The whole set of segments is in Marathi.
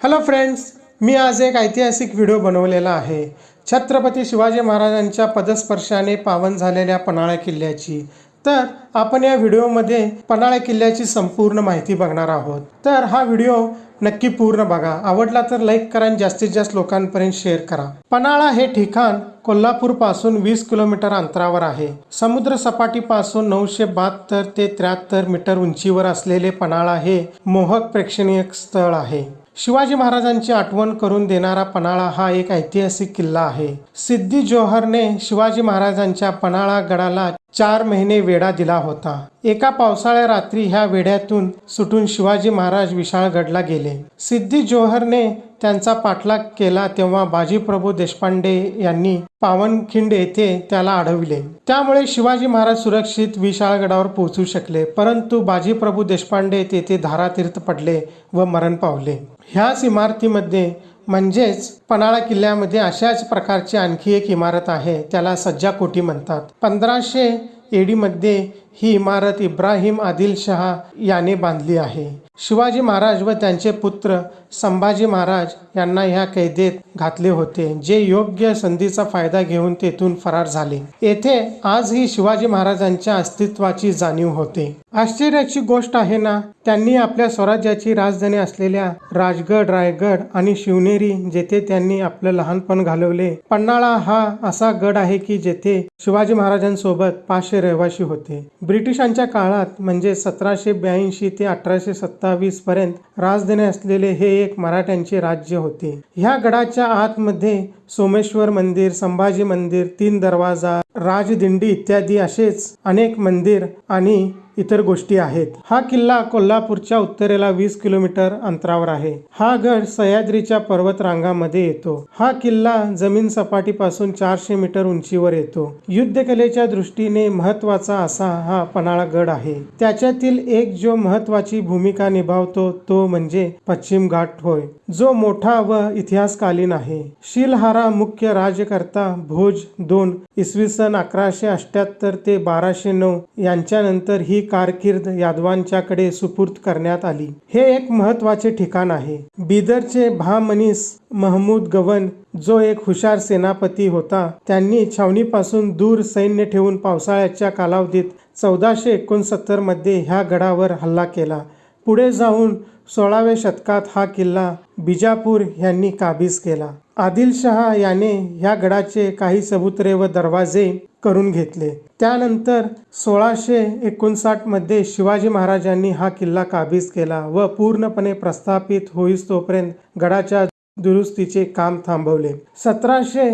हॅलो फ्रेंड्स मी आज एक ऐतिहासिक व्हिडिओ बनवलेला आहे. छत्रपती शिवाजी महाराजांच्या पदस्पर्शाने पावन झालेल्या पन्हाळा किल्ल्याची. तर आपण या व्हिडिओमध्ये पन्हाळा किल्ल्याची संपूर्ण माहिती बघणार आहोत. तर हा व्हिडिओ नक्की पूर्ण बघा. आवडला तर लाईक करा आणि जास्तीत जास्त लोकांपर्यंत शेअर करा. पन्हाळा हे ठिकाण कोल्हापूरपासून वीस किलोमीटर अंतरावर आहे. समुद्र सपाटीपासून नऊशे बहात्तर ते त्र्याहत्तर मीटर उंचीवर असलेले पन्हाळा हे मोहक प्रेक्षणीय स्थळ आहे. शिवाजी महाराजांची आठवण करून देणारा पन्हाळा हा एक ऐतिहासिक किल्ला आहे. सिद्धी जोहरने शिवाजी महाराजांच्या पन्हाळा गडाला चार महिने वेढा दिला होता. एका पावसाळ्या रात्री ह्या वेढ्यातून सुटून शिवाजी महाराज विशाळगडला गेले. सिद्धी जोहरने त्यांचा पाठलाग केला तेव्हा बाजीप्रभू देशपांडे यांनी पावनखिंड येथे त्याला अडविले. त्यामुळे शिवाजी महाराज सुरक्षित विशाळगडावर पोहोचू शकले परंतु बाजीप्रभू देशपांडे तेथे धारातीर्थ पडले व मरण पावले. ह्याच इमारतीमध्ये म्हणजेच पन्हाळा किल्ल्यामध्ये अशाच प्रकारची आणखी एक इमारत आहे त्याला सज्जा कोठी म्हणतात. पंधराशे एडीमध्ये ही इमारत इब्राहिम आदिलशहा याने बांधली आहे. शिवाजी महाराज व त्यांचे पुत्र संभाजी महाराज यांना ह्या कैदेत घातले होते जे योग्य संधीचा फायदा घेऊन तेथून फरार झाले. येथे आजही शिवाजी महाराजांच्या अस्तित्वाची जाणीव होते. आश्चर्याची गोष्ट आहे ना त्यांनी आपल्या स्वराज्याची राजधानी असलेल्या राजगड रायगड आणि शिवनेरी जेथे त्यांनी आपलं लहानपण घालवले पन्हाळा हा असा गड आहे की जेथे शिवाजी महाराजांसोबत पाचशे रहिवासी होते. ब्रिटिशांच्या काळात म्हणजे सतराशे ब्याऐंशी ते अठराशे सत्तावीस पर्यंत राजधानी असलेले हे एक मराठ्यांचे राज्य होते. ह्या गडाच्या आतमध्ये सोमेश्वर मंदिर संभाजी मंदिर तीन दरवाजा राजदिंडी इत्यादी असेच अनेक मंदिर आणि इतर गोष्टी आहेत. हा किल्ला कोल्हापूरच्या उत्तरेला वीस किलोमीटर अंतरावर आहे. हा गड सह्याद्रीच्या पर्वत रांगामध्ये येतो. हा किल्ला जमीन सपाटीपासून चारशे मीटर उंचीवर येतो. युद्धकलेच्या दृष्टीने महत्त्वाचा असा हा पन्हाळा गड आहे. त्याच्यातील एक जो महत्वाची भूमिका निभावतो तो म्हणजे पश्चिम घाट होय जो मोठा व इतिहासकालीन आहे. शिलहारा मुख्य राज्यकर्ता भोज दोन इसवी सन अकराशे अठ्याहत्तर ते बाराशे नऊ यांच्यानंतर ही कारकीर्द यादवांच्याकडे सुपूर्द करण्यात आली. हे एक महत्त्वाचे ठिकाण आहे. बिदरचे भामनीस महमूद गवन जो एक हुशार सेनापती होता त्यांनी छावणीपासून दूर सैन्य ठेवून पावसाळ्याच्या कालावधीत चौदाशे एकोणसत्तरमध्ये ह्या गडावर हल्ला केला. पुढे जाऊन सोळाव्या शतकात हा किल्ला बिजापूर यांनी काबीज केला. आदिलशहा याने ह्या गडाचे काही सबुत्रे व दरवाजे करून घेतले. त्यानंतर सोळाशे एकोणसाठमध्ये शिवाजी महाराजांनी हा किल्ला काबीज केला व पूर्णपणे प्रस्थापित होईस तोपर्यंत गडाच्या दुरुस्तीचे काम थांबवले. सतराशे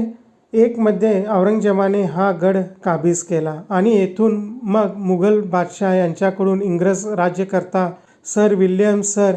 एकमध्ये औरंगजेबाने हा गड काबीज केला आणि येथून मग मुघल बादशाह यांच्याकडून इंग्रज राज्यकर्ता सर विल्यम सर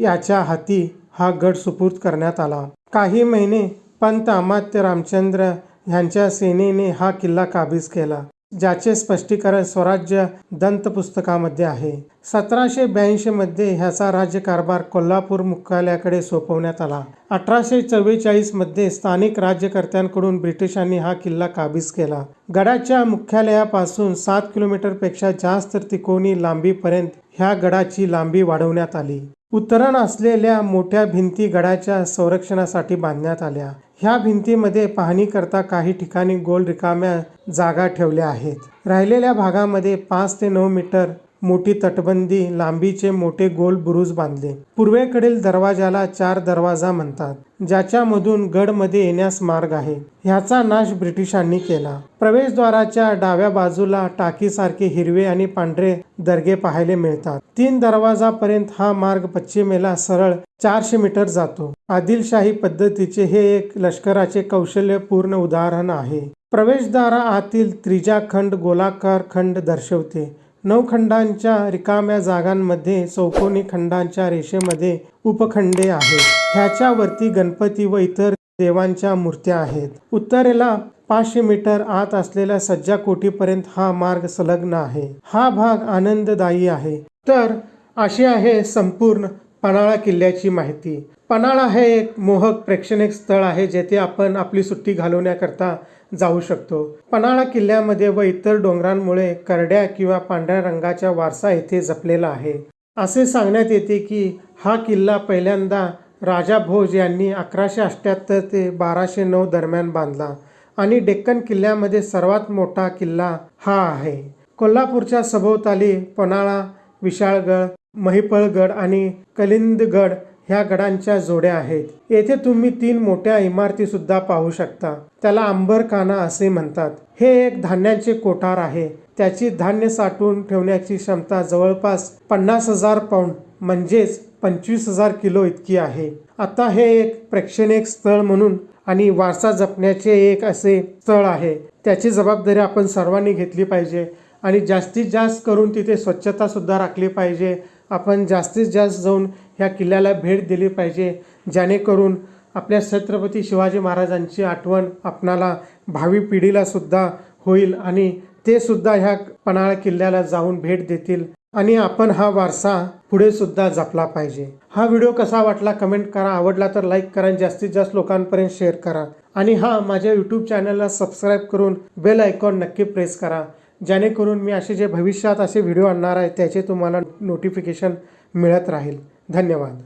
याच्या हाती हा गड सुपूर्द करण्यात आला. काही महिने पंत अमात्य रामचंद्र ह्यांच्या सेनेने हा किल्ला काबीज केला ज्याचे स्पष्टीकरण स्वराज्य दंतपुस्तकामध्ये आहे. सतराशे ब्याऐंशीमध्ये ह्याचा राज्यकारभार कोल्हापूर मुख्यालयाकडे सोपवण्यात आला. अठराशे चव्वेचाळीसमध्ये स्थानिक राज्यकर्त्यांकडून ब्रिटिशांनी हा किल्ला काबीज केला. गडाच्या मुख्यालयापासून सात किलोमीटरपेक्षा जास्त त्रिकोणी लांबीपर्यंत ह्या गडाची लांबी वाढवण्यात आली. उत्तरण असलेल्या मोठ्या भिंती गडाच्या संरक्षणासाठी बांधण्यात आल्या. ह्या भिंतीमध्ये पाहणी करता काही ठिकाणी गोल रिकाम्या जागा ठेवल्या आहेत. राहिलेल्या भागामध्ये पाच ते नऊ मीटर मोठी तटबंदी लांबीचे मोठे गोल बुरुज बांधले. पूर्वेकडील दरवाजाला चार दरवाजा म्हणतात ज्याच्यामधून गडमध्ये येण्यास मार्ग आहे. ह्याचा नाश ब्रिटिशांनी केला. प्रवेशद्वाराच्या डाव्या बाजूला टाकीसारखे हिरवे आणि पांढरे दर्गे पाहायला मिळतात. तीन दरवाजापर्यंत हा मार्ग पश्चिमेला सरळ चारशे मीटर जातो. आदिलशाही पद्धतीचे हे एक लष्कराचे कौशल्यपूर्ण उदाहरण आहे. प्रवेशद्वारा आतील त्रिजा खंड गोलाकार खंड दर्शवते. नऊ खंडांच्या रिकाम्या जागांमध्ये चौकोनी खंडांच्या रेषेमध्ये उपखंडे आहेत. ह्याच्यावरती गणपती व इतर देवांच्या मूर्त्या आहेत. उत्तरेला पाचशे मीटर आत असलेल्या सज्जा कोटीपर्यंत हा मार्ग संलग्न आहे. हा भाग आनंददायी आहे. तर अशी आहे संपूर्ण पन्हाळा किल्ल्याची माहिती. पन्हाळा हे एक मोहक प्रेक्षणिक स्थळ आहे जेथे आपण आपली सुट्टी घालवण्याकरता जाऊ शकतो. पन्हाळा किल्ल्यामध्ये व इतर डोंगरांमुळे करड्या किंवा पांढऱ्या रंगाचा वारसा येथे जपलेला आहे. असे सांगण्यात येते की हा किल्ला पहिल्यांदा राजा भोज यांनी अकराशे अठ्ठ्याहत्तर ते बाराशे नऊ दरम्यान बांधला आणि डेक्कन किल्ल्यामध्ये सर्वात मोठा किल्ला हा आहे. कोल्हापूरच्या सभोवताली पन्हाळा विशाळगड महिपळगड आणि कलिंदगड ह्या गडांच्या जोड्या आहेत. येथे तुम्ही तीन मोठ्या इमारती सुद्धा पाहू शकता. त्याला अंबरखाना असे म्हणतात. हे एक धान्याचे कोठार आहे. त्याची धान्य साठवून ठेवण्याची क्षमता जवळपास पन्नास हजार पाऊंड म्हणजेच पंचवीस हजार किलो इतकी आहे. आता हे एक प्रेक्षणीय स्थळ म्हणून आणि वारसा जपण्याचे एक असे स्थळ आहे. त्याची जबाबदारी आपण सर्वांनी घेतली पाहिजे आणि जास्तीत जास्त करून तिथे स्वच्छता सुद्धा राखली पाहिजे. आपण जास्तीत जास्त जाऊन ह्या किल्ल्याला भेट दिली पाहिजे. जेणेकरून आपल्या छत्रपती शिवाजी महाराजांची आठवण आपणाला भावी पिढीलासुद्धा होईल आणि ते सुद्धा ह्या पन्हाळा किल्ल्याला जाऊन भेट देतील आणि आपण हा वारसा पुढे सुद्धा जपला पाहिजे. हा व्हिडिओ कसा वाटला कमेंट करा आवडला तर लाईक करा आणि जास्तीत जास्त लोकांपर्यंत शेअर करा. आणि हा माझ्या यूट्यूब चॅनलला सबस्क्राईब करून बेल आयकॉन नक्की प्रेस करा. जेणेकरून मी असे जे भविष्यात असे व्हिडिओ आणणार आहे त्याचे तुम्हाला नोटिफिकेशन मिळत राहील. धन्यवाद.